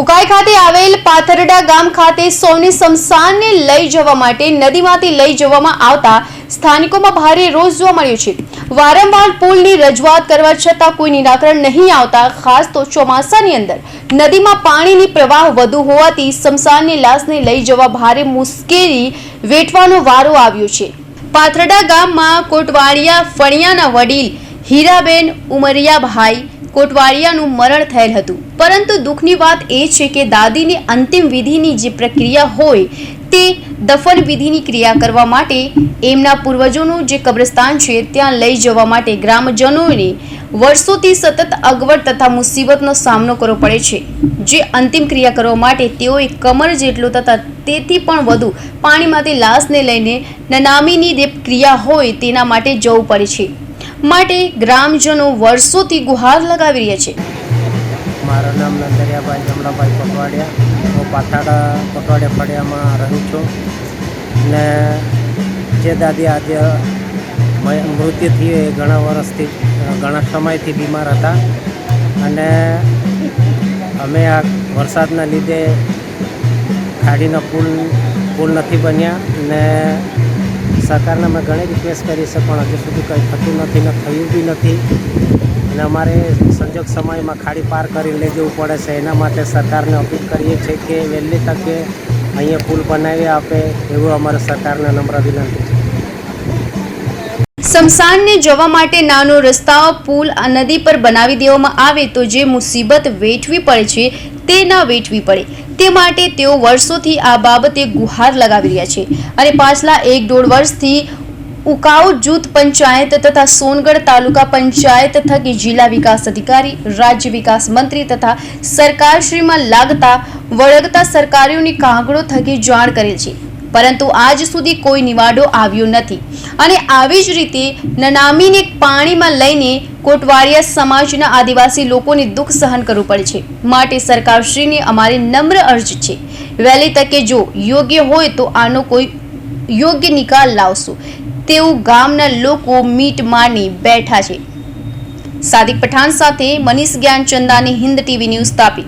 ઉકાઈ ખાતે આવેલ પાથરડા ગામ ખાતે સૌને શમશાનને લઈ જવા માટે નદીમાંથી લઈ જવામાં આવતા સ્થાનિકોમાં ભારે રોષ જોવા મળ્યો છે. વારંવાર પુલની રજૂઆત કરવા છતાં કોઈ નિરાકરણ નહીં આવતા, ખાસ તો ચોમાસાની અંદર. નદીમાં પાણીની પ્રવાહ વધુ હોવાથી શમશાનની લાશને લઈ જવા ભારે મુશ્કેલી વેઠવાનો વારો આવ્યો છે. પાથરડા ગામમાં કોટવાડિયા ફણિયાના વડીલ હીરાબેન ઉમરિયાભાઈ કોટવાડિયાનું મરણ થયેલ હતું. પરંતુ દુઃખની વાત એ છે કે દાદીની અંતિમ વિધિની જે પ્રક્રિયા હોય તે દફન વિધિની ક્રિયા કરવા માટે એમના પૂર્વજોનું જે કબ્રસ્તાન છે ત્યાં લઈ જવા માટે ગ્રામજનોને વર્ષોથી સતત અગવડ તથા મુસીબતનો સામનો કરવો પડે છે. જે અંતિમ ક્રિયા કરવા માટે તેઓએ કમર જેટલું તથા તેથી પણ વધુ પાણીમાંથી લાશને લઈને નનામીની જે ક્રિયા હોય તેના માટે જવું પડે છે. માટે ગ્રામજનો વર્ષોથી ગુહાર લગાવી રહ્યા છે. મારું નામ નંદરિયાભાઈ જમણાભાઈ પટવાડિયા. હું પાથાડા પટવાડિયા ફળિયામાં રહું છું. ને જે દાદી આજે મૃત્યુ થયું એ ઘણા વર્ષથી, ઘણા સમયથી બીમાર હતા. અને અમે આ વરસાદના લીધે ખાડીનો પુલ પુલ નથી બન્યા. ને સરકારને અમે ઘણી રિક્વેસ્ટ કરી છે, પણ હજુ સુધી કંઈ થતું નથી ને થયું બી નથી. અને અમારે સંજોગ સમયમાં ખાડી પાર કરીને લઈ જવું પડે છે. એના માટે સરકારને અપીલ કરીએ છીએ કે વહેલી તકે અહીંયા પુલ બનાવી આપે, એવું અમારે સરકારને નમ્ર વિનંતી સ્મશાનને જવા માટે નાનો રસ્તાઓ, પુલ નદી પર બનાવી દેવામાં આવે તો જે મુસીબત વેઠવી પડે છે, તે ન વેઠવી પડે. તે માટે તેઓ વર્ષોથી આ બાબતે ગુહાર લગાવી રહ્યા છે. અને પાછલા એક દોઢ વર્ષથી ઉકાઉ જૂથ પંચાયત તથા સોનગઢ તાલુકા પંચાયત થકી જિલ્લા વિકાસ અધિકારી, રાજ્ય વિકાસ મંત્રી તથા સરકારશ્રીમાં લાગતા, વળગતા સરકારીઓની કાગળો થકી જાણ કરેલ છે. પરંતુ આજ સુધી કોઈ નિવાડો આવ્યો નથી. અને આવી જ રીતે નનામીને પાણીમાં લઈને કોટવાડિયા સમાજના આદિવાસી લોકોને દુઃખ સહન કરવું પડે છે. માટે સરકારશ્રીને અમારી નમ્ર અરજ છે. વહેલી તકે જો યોગ્ય હોય તો આનો કોઈ યોગ્ય નિકાલ લાવશું. તેવું ગામના લોકો મીટ માની બેઠા છે. સાદિક પઠાણ સાથે મનીષ જ્ઞાનચંદાની હિન્દ ટીવી ન્યૂઝ તાપી.